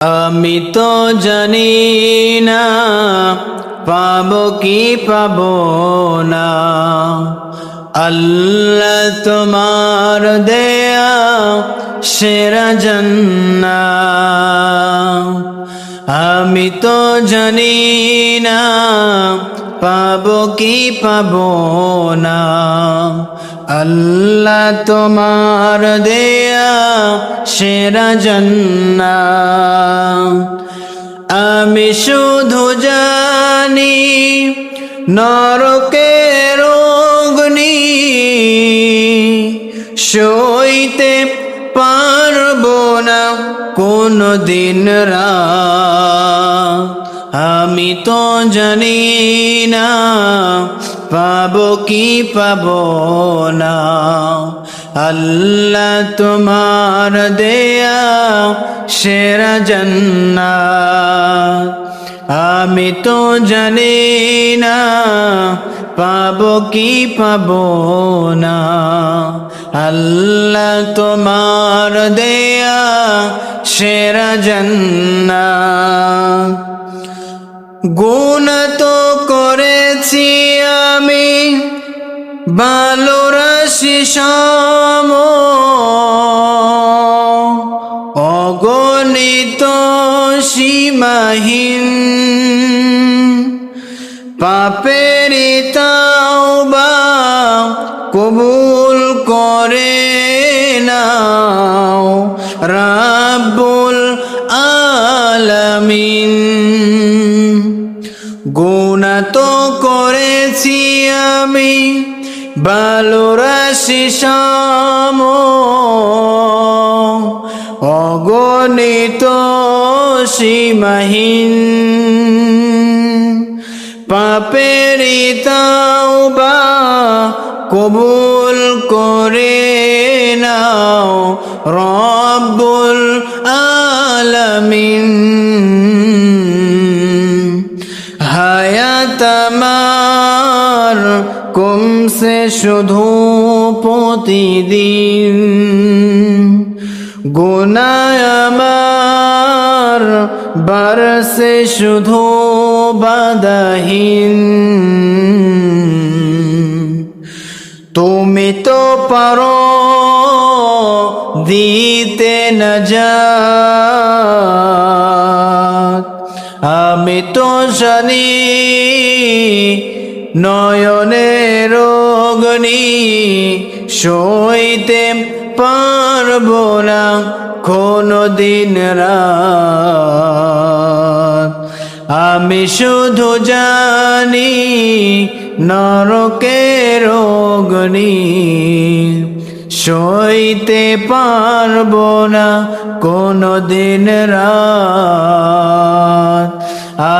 আমি তো জানি না, পাবো কি পাবো না। আল্লাহ তোমার দেয়া সেরা জন্না। আমি তো জানি না, পাবো কি পাবো না। আল্লাহ তোমার দেয়া সেরা জন্না আমি শুধু জানি নরকের অগ্নি সইতে পারব না কোনো দিন রাত। আমি তো জানি না, পাবো কি পাবো না। আল্লাহ তোমার দেয়া সেরা জন্না আমি তো জানি না, পাবো কি পাবো না। আল্লাহ তোমার দেয়া সেরা জন্না গুণ তো করেছি আমি ভালো রাশি সম অগণিত সীমাহীন, পাপেরি তাওবা কবুল করে নাও। রাব্বুল তো করেছি আমি ভালো রাশি সম অগণিত সীমাহীন। পাপেরি বা কবুল করে নাও রব্বুল আলামিন। শুধু প্রতিদিন গুনায় আমার, বারসে শুধু বাদাহীন তুমি তো পারো দিতে না যা আমি তো জানি নয়নের অগ্নি সইতে পারব না কোনো দিন রাত। আমি শুধু জানি নরকের অগ্নি সইতে পারব না কোনো দিন রাত।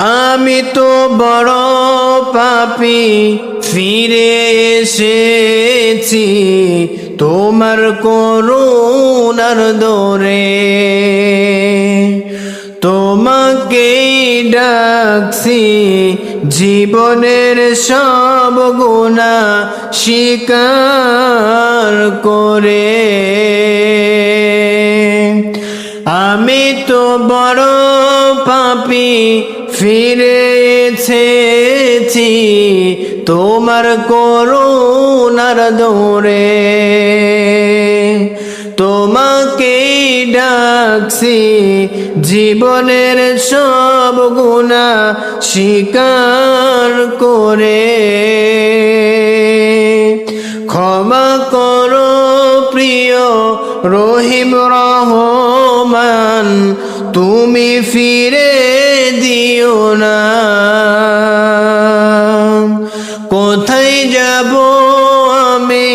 আমি তো বড় পাপি, ফিরে এসেছি তোমার করুণার দোরে। তোমাকে ডাকছি, জীবনের সব গুণা স্বীকার করে। আমি তো বড় পাপি ফিরে এসেছি তোমার করুণার দৌড়ে। তোমাকে ডাকছি, জীবনের সব গুণা স্বীকার করে। ক্ষমা করো প্রিয় রহিম রহমান তুমি ফিরে দিও না। কোথায় যাব আমি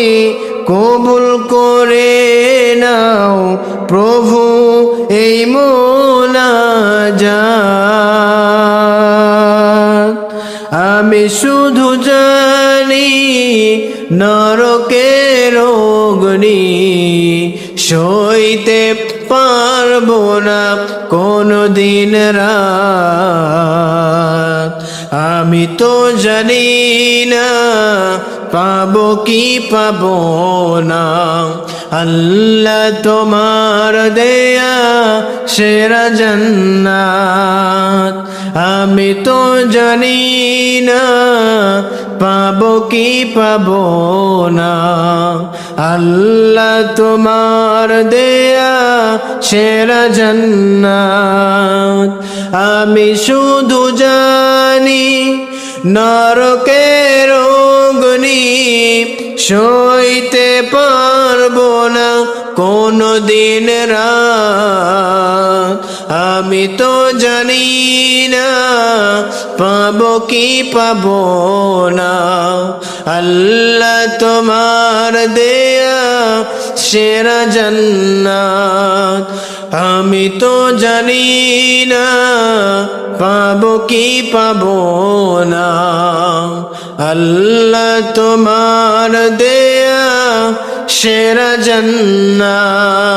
কবুল করে নাও প্রভু, এই মোনাজাত। আমি শুধু জানি নরকের অগ্নি সইতে পারব না কোনো দিন রাত। আমি তো জানি না পাবো কি পাব না। আল্লাহ তোমার দেয়া সেরা জান্নাত। আমি তো জানি না, পাবো কি পাবো না। আল্লাহ তোমার দেয়া সেরা জান্নাত। আমি শুধু জানি নরকের অগ্নি সইতে পারব না কোনো দিন আমি তো জানি না পাব কি পাব না। আল্লাহ তোমার দেয়া সেরা জান্নাত। আমি তো জানি না পাবো কি পাবো না। আল্লাহ তোমার দেয়া সেরা জান্নাত।